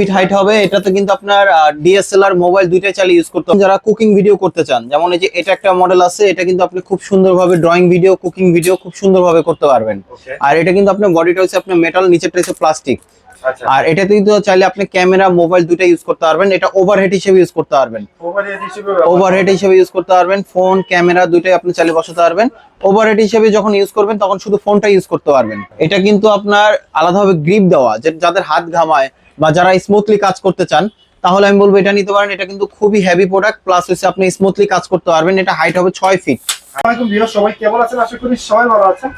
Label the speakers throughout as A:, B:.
A: Feet height হবে। এটাতে কিন্তু আপনার ডিএসএলআর মোবাইল দুইটাই চালিয়ে ইউজ করতে হবে। যারা কুকিং ভিডিও করতে চান যেমন এই যে এটা একটা মডেল আছে এটা কিন্তু আপনি খুব সুন্দরভাবে ড্রয়িং ভিডিও কুকিং ভিডিও খুব সুন্দরভাবে করতে পারবেন। আর এটা কিন্তু আপনার বডিটা হচ্ছে আপনার মেটাল নিচেরটা হচ্ছে প্লাস্টিক আর এটাতে কিন্তু চাইলে আপনি ক্যামেরা মোবাইল দুইটা ইউজ করতে পারবেন। এটা ওভারহেড হিসেবে ইউজ করতে পারবেন।
B: ওভারহেড হিসেবে
A: ওভারহেড হিসেবে ইউজ করতে পারবেন। ফোন ক্যামেরা দুইটাই আপনি চালিয়ে বসাতে পারবেন। ওভারহেড হিসেবে যখন ইউজ করবেন তখন শুধু ফোনটা ইউজ করতে পারবেন। এটা কিন্তু আপনার আলাদাভাবে গ্রিপ দেওয়া। যে যাদের হাত ঘামায় বা যারা স্মুথলি কাজ করতে চান তাহলে আমি বলব এটা নিতে পারেন। এটা কিন্তু খুবই হেভি প্রোডাক্ট প্লাস হচ্ছে আপনি স্মুথলি কাজ করতে পারবেন। এটা হাইট হবে ছয় ফিট
B: সবাই কেমন আছেন? আশা করি সবাই ভালো আছেন।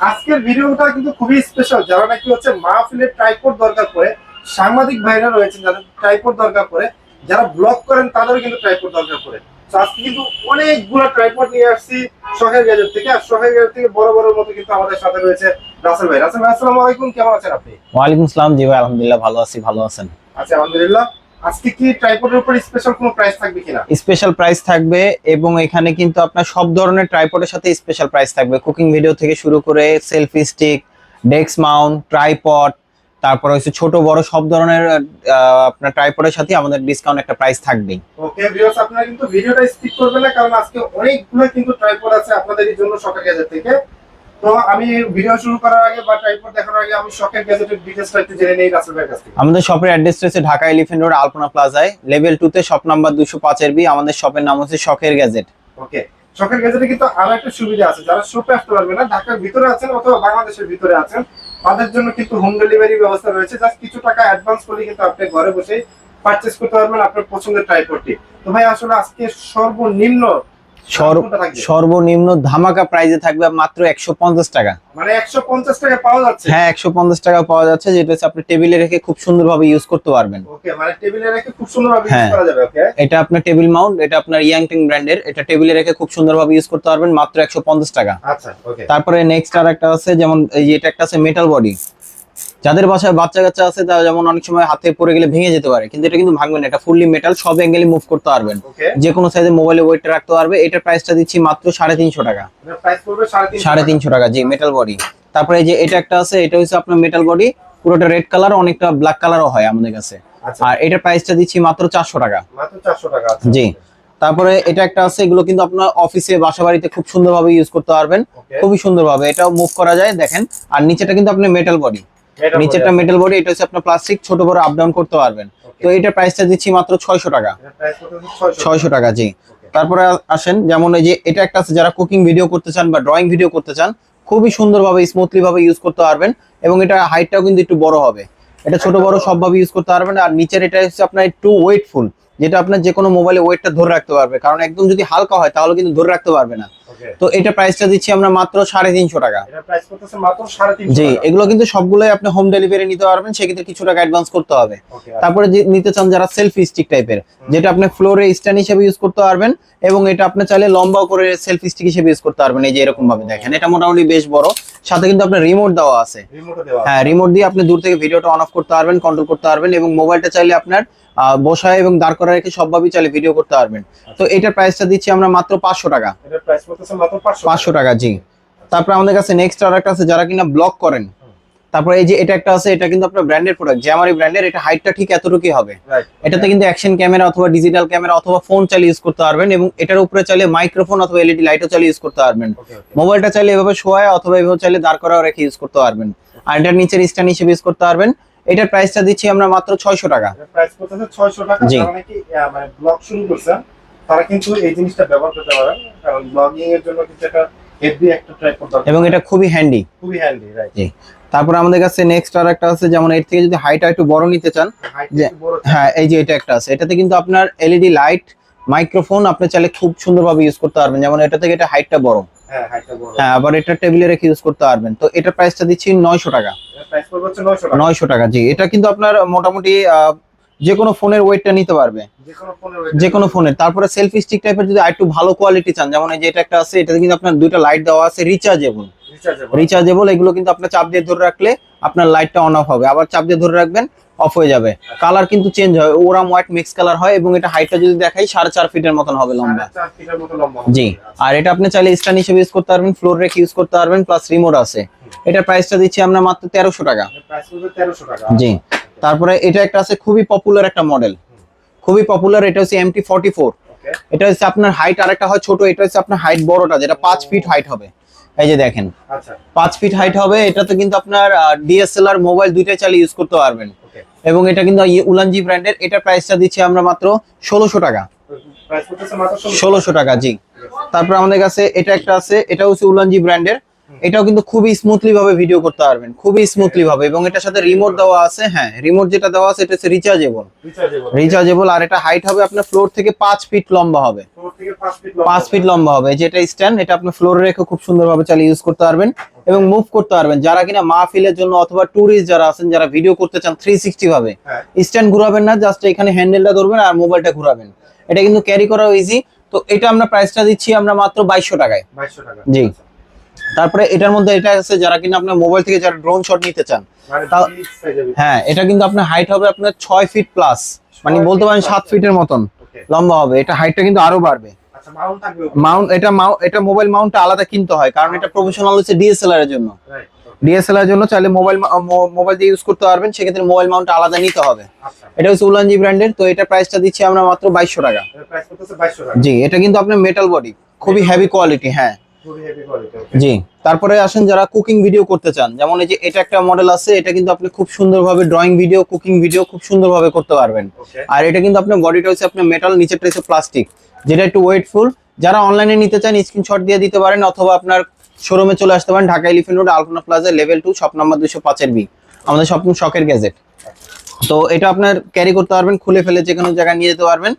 B: আজকের ভিডিওটা কিন্তু খুবই স্পেশাল যারা নাকি হচ্ছে মাহফিলের ট্রাইপড দরকার পড়ে সাংবাদিক ভাইরা রয়েছেন যাদের ট্রাইপড দরকার পড়ে যারা ব্লগ করেন তাদেরও কিন্তু ট্রাইপড দরকার পড়ে আজকে কিন্তু অনেকগুলো ট্রাইপড নিয়ে আসছি শখের গ্যাজেট থেকে আর শখের গ্যাজেট থেকে বড় বড় মতো কিন্তু আমাদের সাথে রয়েছে রাসেল ভাই। রাসেল ভাই আসসালামু আলাইকুম কেমন আছেন আপনি?
A: ওয়ালাইকুম আসসালাম জি ভাই আলহামদুলিল্লাহ ভালো আছি ভালো আছেন।
B: আচ্ছা আলহামদুলিল্লাহ। আজকে কি ট্রাইপডের উপর স্পেশাল কোনো প্রাইস থাকবে কিনা?
A: স্পেশাল প্রাইস থাকবে এবং এখানে কিন্তু আপনার সব ধরনের ট্রাইপডের সাথে স্পেশাল প্রাইস থাকবে। কুকিং ভিডিও থেকে শুরু করে selfie stick desk mount tripod তারপর হচ্ছে ছোট বড় সব ধরনের আপনার ট্রাইপডের সাথে আমাদের ডিসকাউন্ট একটা প্রাইস থাকবেই।
B: ওকে ভিউয়ার্স আপনারা কিন্তু ভিডিওটা স্কিপ করবেন না কারণ আজকে অনেকগুলো কিন্তু ট্রাইপড আছে আপনাদের জন্য গ্যাজেট থেকে। তো আমি ভিডিও শুরু করার আগে বা দেখানোর আগে আমি শখের গ্যাজেটের ডিটেইলসটা একটু জেনে নেই রাসেল ভাইয়ের কাছ থেকে।
A: আমাদের শপের অ্যাড্রেস রয়েছে ঢাকা এলিফেন্ট রোড আলপনা প্লাজায় লেভেল তে শপ নাম্বার বি আমাদের শপের নাম হচ্ছে শখের গ্যাজেট
B: ওকে শখের গ্যাজেটে কিন্তু আরও একটা সুবিধা আছে যারা শপে আসতে পারবে না ঢাকার ভিতরে আছেন অথবা বাংলাদেশের ভিতরে আছেন তাদের জন্য কিন্তু হোম ডেলিভারি ব্যবস্থা রয়েছে। জাস্ট কিছু টাকা অ্যাডভান্স করলে কিন্তু আপনি ঘরে বসে পারচেজ করতে পারবেন আপনার পছন্দের ট্রাইপডটি তো ভাই আসলে আজকে সর্বনিম্ন?
A: সর্বনিম্ন ধামাকা প্রাইজে থাকবে মাত্র একশো পঞ্চাশ টাকা।
B: মানে একশো পঞ্চাশ টাকা পাওয়া যাচ্ছে?
A: হ্যাঁ একশো পঞ্চাশ টাকা পাওয়া যাচ্ছে যেটা হচ্ছে আপনি টেবিলে রেখে খুব সুন্দরভাবে ইউজ করতে পারবেন।
B: মানে টেবিলে রেখে খুব সুন্দরভাবে ইউজ
A: হ্যাঁ।
B: করা যাবে ওকে
A: এটা আপনার টেবিল মাউন্ট এটা আপনার ইয়াংটিং ব্র্যান্ডের এটা টেবিলে রেখে খুব সুন্দরভাবে ইউজ করতে পারবেন মাত্র একশো পঞ্চাশ টাকা।
B: আচ্ছা ওকে
A: তারপরে নেক্সট আর একটা আছে যেমন এই যে এটা একটা আছে মেটাল বডি যাদের বাসায় বাচ্চা কাচ্চা আছে তারা যেমন অনেক সময় হাতে পড়ে গেলে ভেঙে যেতে পারে কিন্তু এটা কিন্তু ভাঙবে না এটা ফুললি মেটাল সব অ্যাঙ্গেলে মুভ করতে পারবেন। যে কোনো সাইজে মোবাইলে ওয়েটটা রাখতে পারবে এটার প্রাইসটা দিচ্ছি মাত্র সাড়ে তিনশো টাকা।
B: সাড়ে তিনশো টাকা।
A: জি মেটাল বডি তারপরে যে এটা একটা আছে এটা হচ্ছে আপনার মেটাল বডি পুরোটা রেড কালার অনেকটা ব্ল্যাক কালারও হয় আমাদের কাছে।
B: আচ্ছা।
A: আর এটার প্রাইসটা দিচ্ছি মাত্র চারশো টাকা।
B: মাত্র চারশো টাকা আচ্ছা।
A: জি। তারপরে এটা একটা আছে এগুলো কিন্তু আপনার অফিসে বাসা বাড়িতে খুব সুন্দরভাবে ইউজ করতে পারবেন। খুবই সুন্দরভাবে এটাও মুভ করা যায় দেখেন। আর নিচেটা কিন্তু আপনার মেটাল বডি নিচেরটা মেটাল বডি এটা হচ্ছে আপনার প্লাস্টিক ছোট বড় আপ ডাউন করতে পারবেন। তো এটার প্রাইসটা দিচ্ছি মাত্র ছয়শো টাকা।
B: এটার প্রাইস পড়বে ছয়শো
A: ছয়শো টাকা জি। তারপরে আসেন যেমন এই যে এটা একটা আছে যারা কুকিং ভিডিও করতে চান বা ড্রয়িং ভিডিও করতে চান খুবই সুন্দরভাবে স্মুথলি ভাবে ইউজ করতে পারবেন। এবং এটা হাইটটাও কিন্তু একটু বড় হবে। এটা ছোট বড় সবভাবে ইউজ করতে পারবেন। আর নিচের এটা হচ্ছে আপনার একটু ওয়েটফুল যেটা আপনার যে কোনো মোবাইলে ওয়েটটা ধরে রাখতে পারবে। কারণ একদম যদি হালকা হয় তাহলে কিন্তু ধরে রাখতে পারবে না। তো এটা প্রাইসটা দিচ্ছি আমরা মাত্র সাড়ে তিনশো টাকা। জি এগুলো কিন্তু সবগুলোই আপনি হোম ডেলিভারি নিতে পারবেন সেক্ষেত্রে কিছু টাকা অ্যাডভান্স করতে হবে। তারপরে নিতে চান যারা সেলফি স্টিক টাইপের যেটা আপনি ফ্লোরে স্ট্যান্ড হিসেবে ইউজ করতে পারবেন এবং এটা আপনি চাইলে লম্বা করে সেলফি স্টিক হিসেবে ইউজ করতে পারবেন এই যে এরকম ভাবে দেখেন। এটা মোটামুটি বেশ বড়। সাথে কিন্তু আপনার রিমোট দেওয়া আছে। হ্যাঁ রিমোট দিয়ে আপনি দূর থেকে ভিডিওটা অন অফ করতে পারবেন কন্ট্রোল করতে পারবেন এবং মোবাইলটা চাইলে আপনার বসায় এবং দাঁড় করা রেখে সবভাবেই চাইলে ভিডিও করতে পারবেন। তো এটার প্রাইসটা দিচ্ছি আমরা মাত্র পাঁচশো টাকা।
B: পাঁচশো
A: টাকা। জি। তারপরে আমাদের কাছে নেক্সট আর একটা আছে যারা কিনা ব্লগ করেন। তারপরে এই যে এটা একটা আছে এটা কিন্তু আপনার ব্র্যান্ডের প্রোডাক্ট জ্যামারি ব্র্যান্ডের এটা হাইটটা ঠিক এতটুকুই হবে। এটাতে কিন্তু অ্যাকশন ক্যামেরা অথবা ডিজিটাল ক্যামেরা অথবা ফোন চালিয়ে ইউজ করতে পারবেন এবং এটার উপরে চাইলে মাইক্রোফোন অথবা এলইডি লাইটও চালিয়ে ইউজ করতে পারবেন। মোবাইলটা চাইলে এভাবে শোয়ায় অথবা এভাবে চাইলে দাঁড় করাও রেখে ইউজ করতে পারবেন। আর এটার নিচের স্ট্যান্ড হিসেবে ইউজ করতে পারবেন। এটার প্রাইসটা দিচ্ছি আমরা মাত্র ছয়শো টাকা।
B: এটার প্রাইস পড়তেছে ছয়শো টাকা
A: জি।
B: যারা নাকি মানে ব্লগ শুরু করছেন তারা কিন্তু এই জিনিসটা ব্যবহার করতে পারেন কারণ ব্লগিং এর জন্য কিন্তু একটা হেভি একটা ট্রাইপড দরকার।
A: এবং এটা খুবই হ্যান্ডি
B: খুবই হ্যান্ডি রাইট
A: তারপরে আমাদের কাছে নেক্সট আর একটা আছে যেমন এর থেকে যদি হাইটটা একটু বড় নিতে চান হ্যাঁ এই যে এটা একটা আছে। এটাতে কিন্তু আপনার এলইডি লাইট মাইক্রোফোন আপনি চাইলে খুব সুন্দরভাবে ইউজ করতে পারবেন। যেমন এটা থেকে এটা হাইটটা বড়
B: হ্যাঁ হাইটটা বড়।
A: হ্যাঁ আবার এটা টেবিলে রেখে ইউজ করতে পারবেন। তো এটার প্রাইসটা দিচ্ছি নয়শো টাকা।
B: এটার প্রাইস পড়বে হচ্ছে নয়শো টাকা।
A: জি। এটা কিন্তু আপনার মোটামুটি যে কোনো ফোনের ওয়েটটা নিতে পারবে।
B: যে কোনো ফোনের
A: তারপরে সেলফি স্টিক টাইপের যদি আরেকটু ভালো কোয়ালিটি চান যেমন এই যে এটা একটা আছে এটাতে কিন্তু আপনার দুইটা লাইট দেওয়া আছে রিচার্জেবল
B: রিচার্জেবল
A: এগুলো কিন্তু আপনার চাপ দিয়ে ধরে রাখলে আপনার লাইটটা অন অফ হবে। আবার চাপ দিয়ে ধরে রাখবেন অফ হয়ে যাবে। কালার কিন্তু চেঞ্জ হয় ওরাম হোয়াইট মিক্স কালার হয় এবং এটা হাইটটা যদি দেখাই সাড়ে চার ফিটের মতন হবে লম্বা।
B: চার ফিটের মতো লম্বা
A: জি আর এটা আপনি চাইলে স্ট্যান্ড হিসেবে ইউজ করতে পারবেন ফ্লোর রেখে ইউজ করতে পারবেন প্লাস রিমোট আছে। এটার প্রাইসটা দিচ্ছি আমরা মাত্র তেরোশো টাকা। জি তারপরে এটা একটা আছে খুবই পপুলার একটা মডেল খুবই পপুলার এটা হচ্ছে এমটি ফর্টি ফোর এটা হচ্ছে আপনার হাইট আরেকটা হয় ছোট এটা হচ্ছে আপনার হাইট বড়টা যেটা পাঁচ ফিট হাইট হবে। এই যে দেখেন।
B: আচ্ছা।
A: পাঁচ ফিট হাইট হবে এটাতে কিন্তু আপনার ডিএসএলআর মোবাইল দুইটাই চালিয়ে ইউজ করতে পারবেন। এবং এটা কিন্তু উলানজি ব্র্যান্ডের এটা প্রাইসটা দিচ্ছি আমরা মাত্র ষোলোশো টাকা। ষোলোশো টাকা জি। তারপর আমাদের কাছে এটা একটা আছে এটা হচ্ছে উলানজি ব্র্যান্ডের। এটাও কিন্তু খুবই স্মুথলি ভাবে ভিডিও করতে পারবেন খুবই স্মুথলি ভাবে এবং এটার সাথে রিমোট দেওয়া আছে হ্যাঁ রিমোট যেটা দেওয়া আছে এটা হচ্ছে রিচার্জেবল
B: রিচার্জেবল
A: আর এটা হাইট হবে আপনার ফ্লোর থেকে পাঁচ ফিট লম্বা হবে।
B: পাঁচ ফিট
A: লম্বা হবে যেটা স্ট্যান্ড এটা আপনি ফ্লোরে রেখে খুব সুন্দরভাবে চালিয়ে ইউজ করতে পারবেন এবং মুভ করতে পারবেন। যারা কিনা মাহফিলের জন্য অথবা ট্যুরিস্ট যারা আছেন যারা ভিডিও করতে চান থ্রি সিক্সটি ভাবে স্ট্যান্ড ঘুরাবেন না জাস্ট এখানে হ্যান্ডেলটা ধরবেন আর মোবাইলটা ঘুরাবেন। এটা কিন্তু ক্যারি করাও ইজি তো এটা আমরা প্রাইসটা দিচ্ছি আমরা মাত্র বাইশশো টাকায়। জি। তারপরে এটার মধ্যে এটা আছে যারা কিনা আপনার মোবাইল থেকে যারা ড্রোন শট নিতে চান
B: মানে।
A: হ্যাঁ এটা কিন্তু আপনার হাইট হবে আপনার ছয় ফিট প্লাস মানে বলতে পারেন। সাত ফিটের মতন লম্বা হবে। এটা হাইটটা কিন্তু আরও বাড়বে।
B: আচ্ছা মাউন্ট
A: এটা মাউন্ট এটা মোবাইল মাউন্টটা আলাদা কিনতে হয় কারণ এটা প্রফেশনাল হচ্ছে ডিএসএলআর এর জন্য। ডিএসএলআর এর জন্য চাইলে মোবাইল মোবাইল দিয়ে ইউজ করতে পারবেন সেক্ষেত্রে মোবাইল মাউন্টটা আলাদা নিতে হবে।
B: আচ্ছা।
A: এটা হচ্ছে উলানজি ব্র্যান্ডের তো এটা প্রাইসটা দিচ্ছি আমরা মাত্র বাইশশো টাকা। জি এটা কিন্তু আপনার মেটাল বডি খুবই হেভি কোয়ালিটি হ্যাঁ। জি তারপরে আসেন যারা কুকিং ভিডিও করতে চান যেমন এই যে এটা একটা মডেল আছে এটা কিন্তু আপনি খুব সুন্দরভাবে ড্রয়িং ভিডিও কুকিং ভিডিও খুব সুন্দরভাবে করতে পারবেন। আর এটা কিন্তু আপনার বডিটা হচ্ছে আপনার মেটাল নিচেরটা হচ্ছে প্লাস্টিক যেটা একটু ওয়েটফুল যারা অনলাইনে নিতে চান স্ক্রিনশট দিয়ে দিতে পারেন অথবা আপনার শোরুমে চলে আসতে পারেন Dhaka elephant road Alpana plaza level two shop number দুশো পাঁচের বি আমাদের স্বপ্ন শখের গ্যাজেট তো এটা আপনার ক্যারি করতে পারবেন খুলে ফেলে যে কোনো জায়গায় নিয়ে যেতে পারবেন।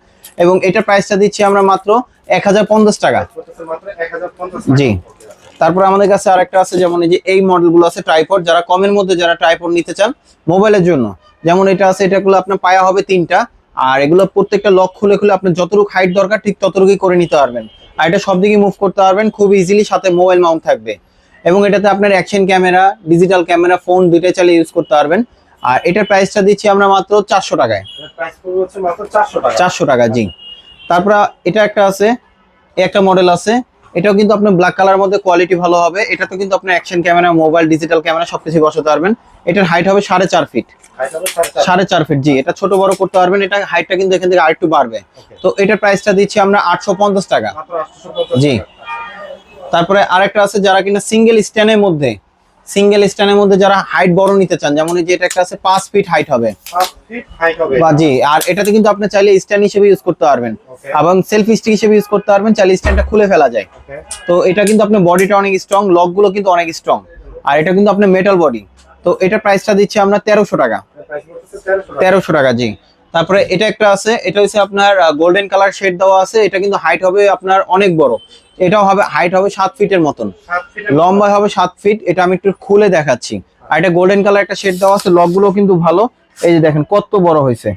A: এবং এটা প্রাইসটা দিচ্ছি আমরা মাত্র এক হাজার পঞ্চাশ টাকা।
B: করতেছে মাত্র 1050
A: জি। তারপর আমাদের কাছে আরেকটা আছে যেমন এই যে এই মডেলগুলো আছে ট্রাইপড যারা কমের মধ্যে যারা ট্রাইপড নিতে চান মোবাইলের জন্য। যেমন এটা আছে এটাগুলো আপনার পায়া হবে তিনটা। আর এগুলো প্রত্যেকটা লক খুলে খুলে আপনার যতটুকু হাইট দরকার ঠিক ততটুকুই করে নিতে পারবেন। আর এটা সব দিকে মুভ করতে পারবেন খুব ইজিলি সাথে মোবাইল মাউন্ট থাকবে। এবং এটাতে আপনার action camera digital camera phone দুইটাই চালিয়ে ইউজ করতে পারবেন। আর এটার প্রাইসটা দিচ্ছি আমরা মাত্র চারশো টাকায়।
B: প্রাইস পড়বে হচ্ছে মাত্র 400 টাকা।
A: চারশো টাকা জি। তারপর এটা একটা আছে একটা মডেল আছে। এটাও কিন্তু আপনার ব্ল্যাক কালার মধ্যে কোয়ালিটি ভালো হবে। এটা তো কিন্তু আপনার action camera mobile digital camera সবকিছু বসাতে পারবেন। এটার হাইট হবে সাড়ে চার ফিট
B: হাইট হবে 450
A: সাড়ে চার ফিট জি এটা ছোট বড় করতে পারবেন। এটা হাইটটা কিন্তু এখান থেকে আরেকটু বাড়বে। তো এটার প্রাইসটা দিচ্ছি আমরা আটশো পঞ্চাশ টাকা।
B: মাত্র 850
A: জি। তারপরে আরেকটা আছে যারা কিনা সিঙ্গেল স্ট্যান্ডের মধ্যে সিঙ্গেল স্ট্যান্ডের মধ্যে যারা হাইট বড় নিতে চান যেমন এই যে এটা একটা আছে পাঁচ ফিট হাইট হবে।
B: 5 ফিট হাইট হবে
A: বা জি আর এটাতে কিন্তু আপনি চাইলে স্ট্যান্ড হিসেবে ইউজ করতে পারবেন। এবং সেলফ স্টিক হিসেবে ইউজ করতে পারবেন চাইলে স্ট্যান্ডটা খুলে ফেলা যায়। তো এটা কিন্তু আপনার বডিটা অনেক স্ট্রং লকগুলো কিন্তু অনেক স্ট্রং আর এটা কিন্তু আপনার মেটাল বডি তো এটা প্রাইসটা দিচ্ছি আমরা তেরোশো টাকা।
B: প্রাইস করতেছে 1300 টাকা।
A: তেরোশো টাকা জি। তারপরে এটা একটা আছে এটা হচ্ছে আপনার গোল্ডেন কালার শেড দেওয়া আছে এটা কিন্তু হাইট হবে আপনার অনেক বড়। এটাও হবে হাইট হবে সাত ফিটের মতন।
B: 7
A: লম্বা হবে সাত ফিট এটা আমি একটু খুলে দেখাচ্ছি। আর এটা গোল্ডেন কালার একটা শেড দেওয়া আছে লকগুলো কিন্তু ভালো। এই যে দেখেন কত বড় হয়েছে।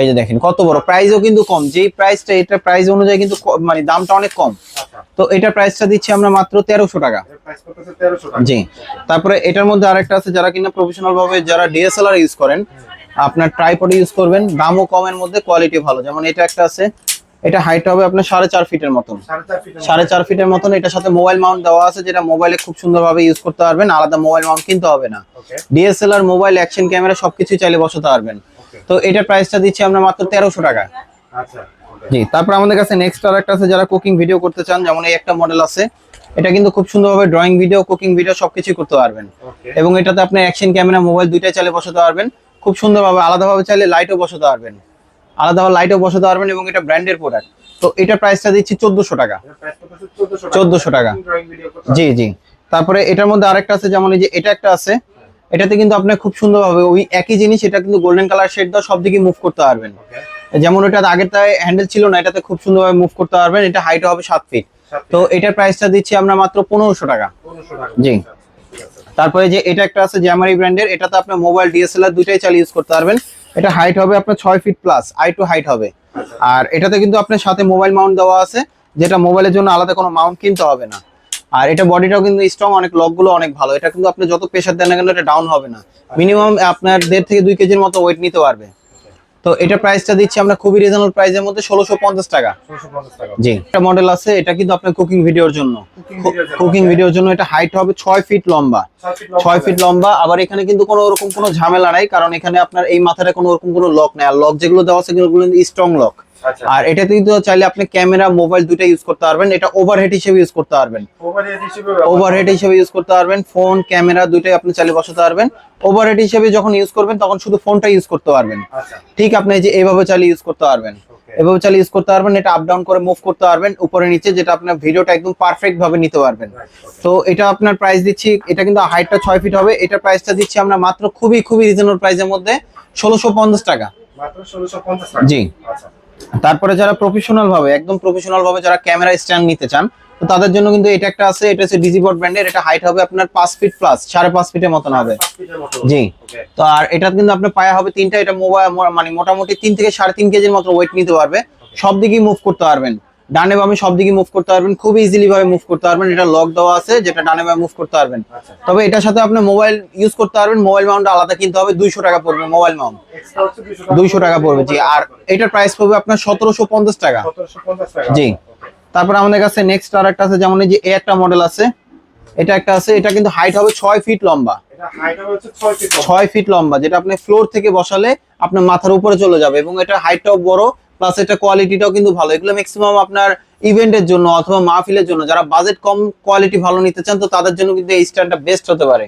A: এই যে দেখেন কত বড়। প্রাইসও কিন্তু কম। যেই প্রাইসটা এটা প্রাইস অনুযায়ী কিন্তু মানে দামটা অনেক কম।
B: আচ্ছা।
A: তো এটা প্রাইসটা দিচ্ছি আমরা মাত্র তেরোশো টাকা।
B: প্রাইস করতেছে 1300 টাকা।
A: জি। তারপরে এটার মধ্যে আরেকটা আছে যারা কিনা প্রফেশনাল ভাবে যারা ডিএসএলআর ইউজ করেন আপনার ট্রাইপড ইউজ করবেন দামও কমের মধ্যে কোয়ালিটি ভালো। যেমন এটা একটা আছে এটা হাইট হবে আপনার সাড়ে চার ফিটের মতন। সাড়ে চার ফিটের মতন। এটার সাথে মোবাইল মাউন্ট দেওয়া আছে যেটা মোবাইলে খুব সুন্দরভাবে ইউজ করতে পারবেন। আলাদা মোবাইল মাউন্ট কিনতে হবে না। ডিএসএলআর মোবাইল অ্যাকশন ক্যামেরা সবকিছু চাইলে বসাতে পারবেন। তো এটার প্রাইসটা দিচ্ছি আমরা মাত্র তেরোশো টাকা।
B: আচ্ছা
A: জি তারপর আমাদের কাছে নেক্সট আর একটা আছে যারা কুকিং ভিডিও করতে চান যেমন এই একটা মডেল আছে। এটা কিন্তু খুব সুন্দরভাবে ড্রয়িং ভিডিও কুকিং ভিডিও সবকিছু করতে পারবেন। এবং এটাতে আপনি অ্যাকশন ক্যামেরা মোবাইল দুইটাই চাইলে বসাতে পারবেন। খুব সুন্দরভাবে আলাদাভাবে চাইলে লাইটও বসাতে পারবেন। আলাদাভাবে লাইটও বসাতে পারবেন এবং এটা ব্র্যান্ডের প্রোডাক্ট তো এটা প্রাইসটা দিচ্ছি চোদ্দশো টাকা।
B: 1400 টাকা।
A: 1400 টাকা।
B: ড্রয়িং ভিডিও করতে
A: জি জি। তারপরে এটার মধ্যে আরেকটা আছে যেমন এই যে এটা একটা আছে এটাতে কিন্তু আপনি খুব সুন্দর সুন্দরভাবে ওই একই জিনিস এটা কিন্তু গোল্ডেন কালার শেড দাও সব দিকে মুভ করতে পারবেন। যেমন এটা আগেরটায় হ্যান্ডেল ছিল না এটাতে খুব সুন্দরভাবে মুভ করতে পারবেন এটা হাইট হবে সাত ফিট তো এটার প্রাইসটা দিচ্ছি আমরা মাত্র পনেরোশো টাকা।
B: 1500 টাকা।
A: জি। তারপরে যে এটা একটা আছে জ্যামারি ব্র্যান্ডের এটাতে আপনার মোবাইল ডিএসএলআর দুইটাই চালিয়ে ইউজ করতে পারবেন। এটা হাইট হবে আপনার ছয় ফিট প্লাস আই টু হাইট হবে। আর এটাতে কিন্তু আপনার সাথে মোবাইল মাউন্ট দেওয়া আছে, যেটা মোবাইলের জন্য আলাদা কোনো মাউন্ট কিনতে হবে না। আর এটা বডিটাও কিন্তু স্ট্রং অনেক লকগুলো অনেক ভালো। এটা কিন্তু আপনি যত প্রেশার দেন না কেন, এটা ডাউন হবে না। মিনিমাম আপনার দেড় থেকে দুই কেজির মতো ওয়েট নিতে পারবে। তো এটা প্রাইসটা দিচ্ছি আমরা খুবই রিজনেবল প্রাইসের মধ্যে ষোলোশো পঞ্চাশ টাকা। জি একটা মডেল আছে এটা কিন্তু আপনার কুকিং ভিডিওর জন্য। কুকিং। ভিডিওর জন্য এটা হাইট হবে ছয় ফিট লম্বা।
B: ছয় ফিট লম্বা
A: আবার এখানে কিন্তু কোনো ওরকম কোনো ঝামেলা নাই কারণ এখানে আপনার এই মাথাটা কোনো ওরকম কোনো লক নেই। আর লক যেগুলো দেওয়া আছে সেগুলো স্ট্রং লক আর এটাতে কিন্তু চাইলে আপনি ক্যামেরা মোবাইল দুটো ইউজ করতে পারবেন। এটা ওভারহেড হিসেবে ইউজ করতে পারবেন।
B: ওভারহেড হিসেবে
A: ওভারহেড হিসেবে ইউজ করতে পারবেন। ফোন ক্যামেরা দুটোই আপনি চাইলে বসাতে পারবেন। ওভারহেড হিসেবে যখন ইউজ করবেন তখন শুধু ফোনটা ইউজ করতে পারবেন।
B: আচ্ছা।
A: ঠিক আপনি যে এইভাবে চালিয়ে ইউজ করতে পারবেন। এভাবে চালিয়ে ইউজ করতে পারবেন এটা আপ ডাউন করে মুভ করতে পারবেন উপরে নিচে যেটা আপনার ভিডিওটা একদম পারফেক্ট ভাবে নিতে পারবেন। তো এটা আপনার প্রাইস দিচ্ছি এটা কিন্তু হাইটটা ছয় ফিট হবে। এটা প্রাইসটা দিচ্ছি আমরা মাত্র খুবই খুবই রিজনেবল প্রাইসের মধ্যে ষোলোশো পঞ্চাশ টাকা।
B: মাত্র ষোলোশো পঞ্চাশ টাকা।
A: জি।
B: আচ্ছা।
A: তারপরে যারা প্রফেশনাল ভাবে একদম প্রফেশনাল ভাবে যারা ক্যামেরা স্ট্যান্ড নিতে চান তো তাদের জন্য কিন্তু এটা একটা আছে এটা হচ্ছে ডিজিবট ব্র্যান্ডের এটা হাইট হবে আপনার পাঁচ ফিট প্লাস সাড়ে পাঁচ ফিটের মতন হবে। জি। তো আর এটা কিন্তু আপনার পায়া হবে তিনটা এটা মোবাইল মানে মোটামুটি তিন থেকে সাড়ে তিন কেজির মতো ওয়েট নিতে পারবে। সব দিকেই মুভ করতে পারবেন। ডানে বামে সব দিকে মুভ করতে পারবেন খুব ইজিলি ভাবে মুভ করতে পারবেন। এটা লক দেওয়া আছে যেটা ডানে বামে মুভ করতে পারবেন।
B: আচ্ছা।
A: তবে এটার সাথে আপনি মোবাইল ইউজ করতে পারবেন মোবাইল মাউন্ট আলাদা কিনতে হবে দুইশো টাকা পড়বে মোবাইল মাউন্ট
B: দুইশো টাকা
A: পড়বে। জি। আর এটার প্রাইস পড়বে আপনার সতেরোশো পঞ্চাশ টাকা। জি। তারপর আমাদের কাছে নেক্সট আর একটা আছে যেমন এই যে এ একটা মডেল আছে এটা একটা আছে এটা কিন্তু হাইট হবে ছয় ফিট লম্বা।
B: এটা হাইট হবে হচ্ছে ছয় ফিট লম্বা।
A: ছয় ফিট লম্বা যেটা আপনি ফ্লোর থেকে বসালে আপনার মাথার উপরে চলে যাবে এবং এটা হাইটটাও বড় প্লাস এটা কোয়ালিটিটাও কিন্তু ভালো। এগুলো ম্যাক্সিমাম আপনার ইভেন্টের জন্য অথবা মাহফিলের জন্য যারা বাজেট কম কোয়ালিটি ভালো নিতে চান তো তাদের জন্য কিন্তু এই স্ট্যান্ডটা বেস্ট হতে পারে।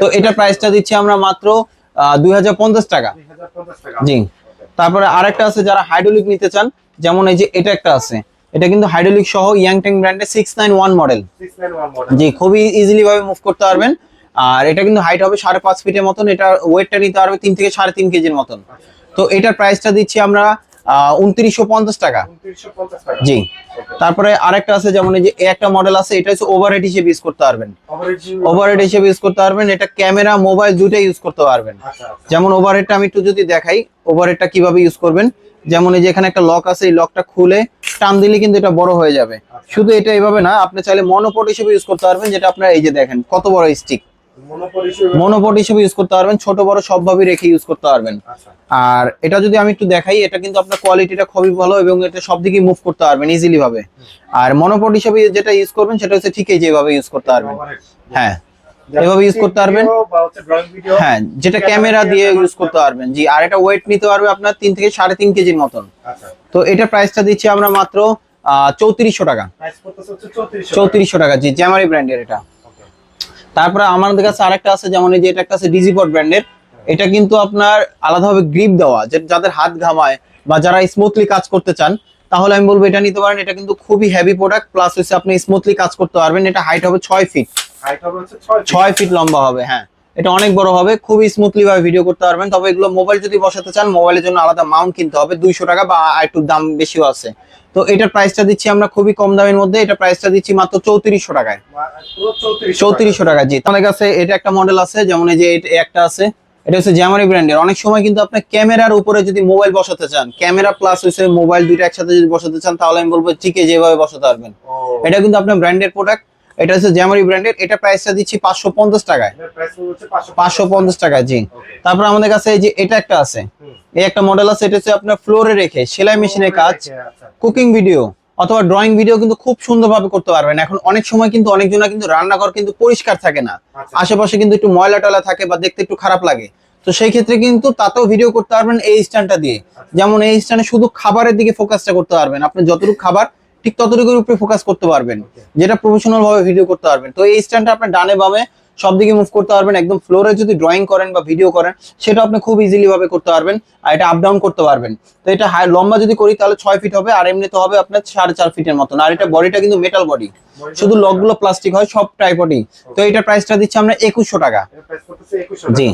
A: তো এটা প্রাইসটা দিচ্ছি আমরা মাত্র দুই হাজার পঞ্চাশ টাকা।
B: 2050 টাকা।
A: জি। তারপরে আরেকটা আছে যারা হাইড্রোলিক নিতে চান যেমন এই যে এটা একটা আছে। এটা কিন্তু হাইড্রোলিক সহ ইয়াংটেং ব্র্যান্ডের six nine one model
B: 691 model
A: জি খুবই ইজিলি ভাবে মুভ করতে পারবেন। আর এটা কিন্তু হাইট হবে সাড়ে পাঁচ ফিটের মতন এটা ওয়েটটা নিতে পারবে তিন থেকে সাড়ে তিন কেজির মতন। তো এটার প্রাইসটা দিচ্ছি আমরা উনত্রিশশো পঞ্চাশ টাকা।
B: 2950 টাকা।
A: জি। তারপরে আরেকটা আছে যেমন এই যে একটা মডেল আছে এটা হচ্ছে ওভারহেড হিসেবে ইউজ করতে পারবেন।
B: ওভারহেড
A: হিসেবে ইউজ করতে পারবেন এটা ক্যামেরা মোবাইল দুটোই ইউজ করতে পারবেন।
B: আচ্ছা আচ্ছা।
A: যেমন ওভারহেডটা আমি একটু যদি দেখাই ওভারহেডটা কীভাবে ইউজ করবেন? যেমন এই যে এখানে একটা লক আছে এই লকটা খুলে টান দিলে কিন্তু এটা বড় হয়ে যাবে। শুধু এটা এইভাবে না আপনি চাইলে মনোপট হিসেবে ইউজ করতে পারবেন যেটা আপনার এই যে দেখেন কত বড় স্টিক মনোপট হিসেবে ইউজ করতে পারবেন ছোট বড় সবভাবে রেখে ইউজ করতে পারবেন।
B: আচ্ছা।
A: আর এটা যদি আমি একটু দেখাই এটা কিন্তু আপনার কোয়ালিটিটা খুবই ভালো এবং এটা সব দিকে মুভ করতে পারবেন ইজিলি ভাবে। আর মনোপট হিসেবে যেটা ইউজ করবেন সেটা হচ্ছে ঠিক এই যেভাবে ইউজ করতে পারবেন। হ্যাঁ এভাবে ইউজ করতে পারবেন। হ্যাঁ যেটা ক্যামেরা দিয়ে ইউজ করতে পারবেন। জি আর এটা ওয়েট নিতে পারবে আপনার তিন থেকে সাড়ে তিন কেজির মতন।
B: আচ্ছা।
A: তো এটা প্রাইসটা দিচ্ছি আমরা মাত্র চৌত্রিশশো টাকা।
B: প্রাইস করতেছে হচ্ছে 3400
A: চৌত্রিশশো টাকা জি জ্যামারি ব্র্যান্ডের এটা। তারপরে আমাদের কাছে আরেকটা আছে যেমন এই যে এটা একটা আছে ডিজিপট ব্র্যান্ডের এটা কিন্তু আপনার আলাদাভাবে গ্রিপ দেওয়া যে যাদের হাত ঘামায় বা যারা স্মুথলি কাজ করতে চান তাহলে আমি বলব এটা নিতে পারেন। এটা কিন্তু খুবই হেভি প্রোডাক্ট প্লাস হচ্ছে আপনি স্মুথলি কাজ করতে পারবেন। এটা হাইট হবে ছয় ফিট
B: হাইট হবে হচ্ছে 6
A: ছয় ফিট লম্বা হবে হ্যাঁ। এটা অনেক বড় হবে খুবই স্মুথলি ভাবে ভিডিও করতে পারবেন। তবে এগুলো মোবাইল যদি বসাতে চান মোবাইলের জন্য আলাদা মাউন্ট কিনতে হবে দুইশো টাকা বা একটু দাম বেশিও আছে। তো এটার প্রাইসটা দিচ্ছি আমরা খুবই কম দামের মধ্যে এটা প্রাইসটা দিচ্ছি মাত্র চৌত্রিশশো টাকায়। চৌত্রিশশো টাকা জি। আমাদের কাছে এটা একটা মডেল আছে যেমন এই যে এটা একটা আছে। এটা হচ্ছে জ্যামারি ব্র্যান্ডের অনেক সময় কিন্তু আপনি ক্যামেরার উপরে যদি মোবাইল বসাতে চান ক্যামেরা প্লাস হচ্ছে মোবাইল দুইটা একসাথে যদি বসাতে চান তাহলে আমি বলব চিকে যেভাবে বসাতে পারবেন। এটা কিন্তু আপনার ব্র্যান্ডের প্রোডাক্ট এটা হচ্ছে জ্যামারি ব্র্যান্ডের এটা প্রাইসটা দিচ্ছি পাঁচশো পঞ্চাশ টাকায়।
B: এটার প্রাইস হচ্ছে 500
A: পাঁচশো পঞ্চাশ টাকা জি। তারপর আমাদের কাছে এই যে এটা একটা আছে। এই একটা মডেল আছে এটা হচ্ছে আপনার ফ্লোরে রেখে সেলাই মেশিনের কাজ
B: আচ্ছা।
A: কুকিং ভিডিও অথবা ড্রয়িং ভিডিও কিন্তু খুব সুন্দরভাবে করতে পারবেন। এখন অনেক সময় কিন্তু অনেকজনা কিন্তু রান্নাঘর কিন্তু পরিষ্কার থাকে না।
B: আচ্ছা।
A: আশেপাশে কিন্তু একটু ময়লা টয়লা থাকে বা দেখতে একটু খারাপ লাগে। তো সেই ক্ষেত্রে কিন্তু তাতেও ভিডিও করতে পারবেন এই স্ট্যান্ডটা দিয়ে। যেমন এই স্ট্যান্ডে শুধু খাবারের দিকে ফোকাসটা করতে পারবেন। আপনি যতটুকু খাবার ঠিক ততটুকুর উপরে ফোকাস করতে পারবেন। যেটা প্রফেশনাল ভাবে ভিডিও করতে পারবেন। তো এই স্ট্যান্ডটা আপনার ডানে বামে সব দিকে মুভ করতে পারবেন। একদম ফ্লোরে যদি ড্রয়িং করেন বা ভিডিও করেন সেটা আপনি খুব ইজিলি ভাবে করতে পারবেন আর এটা আপ ডাউন করতে পারবেন। তো এটা হাই লম্বা যদি করি তাহলে ছয় ফিট হবে আর এমনিতে হবে আপনার সাড়ে চার ফিটের মতন। আর এটা বডিটা কিন্তু মেটাল বডি শুধু লকগুলো প্লাস্টিক হয় সব টাইপডই তো এটা প্রাইসটা দিচ্ছি আমরা একুশশো টাকা।
B: এর প্রাইস করতেছে 2100
A: জি।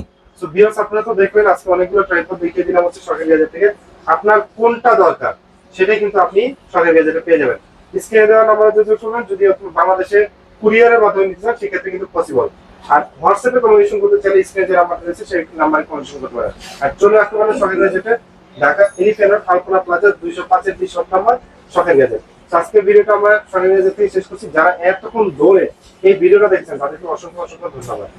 B: আপনারা তো দেখবেন আজকে অনেকগুলো ট্রাইপড দেখিয়ে দিলাম হচ্ছে সরকারি থেকে। আপনার কোনটা দরকার? সেটাই কিন্তু আপনি সরকারি বাজারে পেয়ে যাবেন। স্ক্রিনে দেওয়া নাম্বারে যোগাযোগ করবেন, যদি আপনি বাংলাদেশে কুরিয়ারের মাধ্যমে নিতে চান, সেক্ষেত্রে কিন্তু পসিবল আর হোয়াটসঅ্যাপে কমিউনিকেশন করতে চাইলে স্ক্রিনে যে নাম্বারটা রয়েছে, সেই নাম্বারে কমিউনিকেশন করতে পারেন। আর চলে আসতে পারেন সরকারি বাজারে ঢাকা এলিফেন্ট আলপনা প্লাজা দুইশো পাঁচের দুই শপ নাম্বার সরকারি তো আজকের ভিডিওটা আমরা সরকারি বাজার থেকে শেষ করছি। যারা এতক্ষণ ধরে এই ভিডিওটা দেখছেন, তাদেরকে অসংখ্য অসংখ্য ধন্যবাদ।